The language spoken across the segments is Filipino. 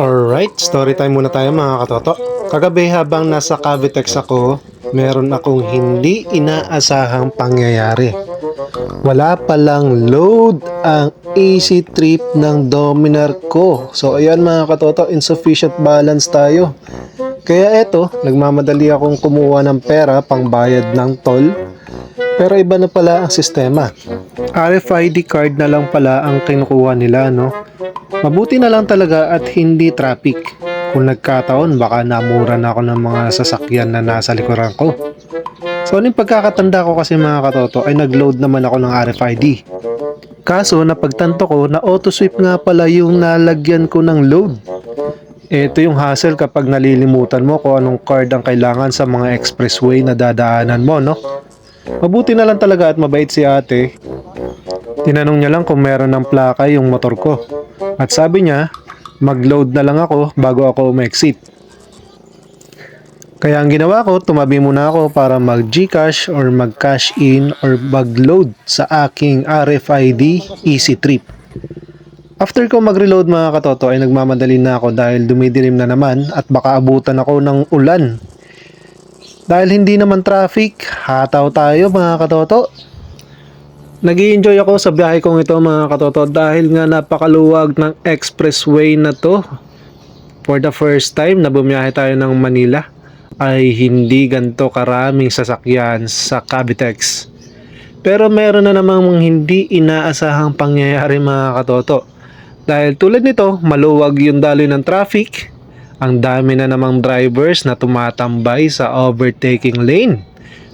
Alright, story time muna tayo mga katoto. Kagabi habang nasa Cavitex ako, meron akong hindi inaasahang pangyayari. Wala palang load ang AC trip ng Dominar ko. So ayan mga katoto, insufficient balance tayo. Kaya eto, nagmamadali akong kumuha ng pera pang bayad ng toll. Pero iba na pala ang sistema. RFID card na lang pala ang kinukuha nila, no? Mabuti na lang talaga at hindi traffic. Kung nagkataon, baka namura na ako ng mga sasakyan na nasa likuran ko. So, anong pagkakatanda ko kasi mga katoto ay nag-load naman ako ng RFID. Kaso, napagtanto ko na auto sweep nga pala yung nalagyan ko ng load. Ito yung hassle kapag nalilimutan mo kung anong card ang kailangan sa mga expressway na dadaanan mo, no? Mabuti na lang talaga at mabait si ate. Tinanong niya lang kung meron ng plaka yung motor ko. At sabi niya, mag-load na lang ako bago ako ma-exit. Kaya ang ginawa ko, tumabi muna ako para mag-Gcash or mag-cash in or mag-load sa aking RFID Easy Trip. After ko mag-reload mga katoto ay nagmamadali na ako dahil dumidilim na naman at baka abutan ako ng ulan. Dahil hindi naman traffic, hataw tayo mga katoto. nag enjoy ako sa biyahe kong ito mga katoto dahil nga napakaluwag ng expressway na to. For the first time na bumiyahe tayo ng Manila ay hindi ganto karaming sasakyan sa Cavitex. Pero meron na namang hindi inaasahang pangyayari mga katoto. Dahil tulad nito, maluwag yung daloy ng traffic, ang dami na namang drivers na tumatambay sa overtaking lane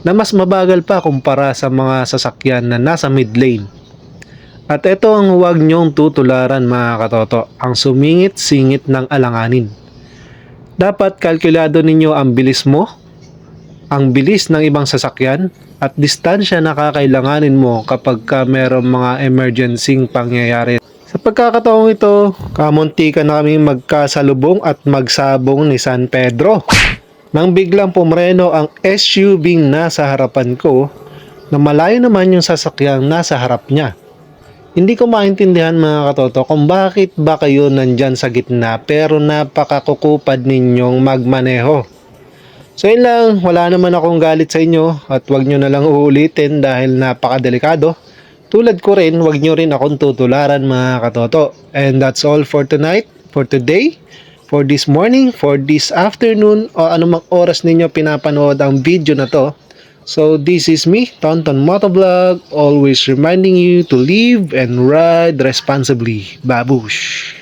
na mas mabagal pa kumpara sa mga sasakyan na nasa mid lane. At ito ang huwag nyong tutularan mga katoto, ang sumingit-singit ng alanganin. Dapat kalkulado ninyo ang bilis mo, ang bilis ng ibang sasakyan, at distansya na kakailanganin mo kapag ka merong mga emergency pangyayari. Sa pagkakataong ito, kamunti ka na kami magkasalubong at magsabong ni San Pedro. Nang biglang pumreno ang SUV nasa harapan ko na malayo naman yung sasakyang nasa harap niya. Hindi ko maintindihan mga katoto kung bakit ba kayo nandyan sa gitna pero napakakukupad ninyong magmaneho. So yun lang, wala naman akong galit sa inyo at wag nyo na lang uulitin dahil napakadelikado. Tulad ko rin, wag nyo rin akong tutularan mga katoto. And that's all for tonight, for today, for this morning, for this afternoon, o anumang oras ninyo pinapanood ang video na to. So this is me, Tonton Motovlog, always reminding you to live and ride responsibly. Babush!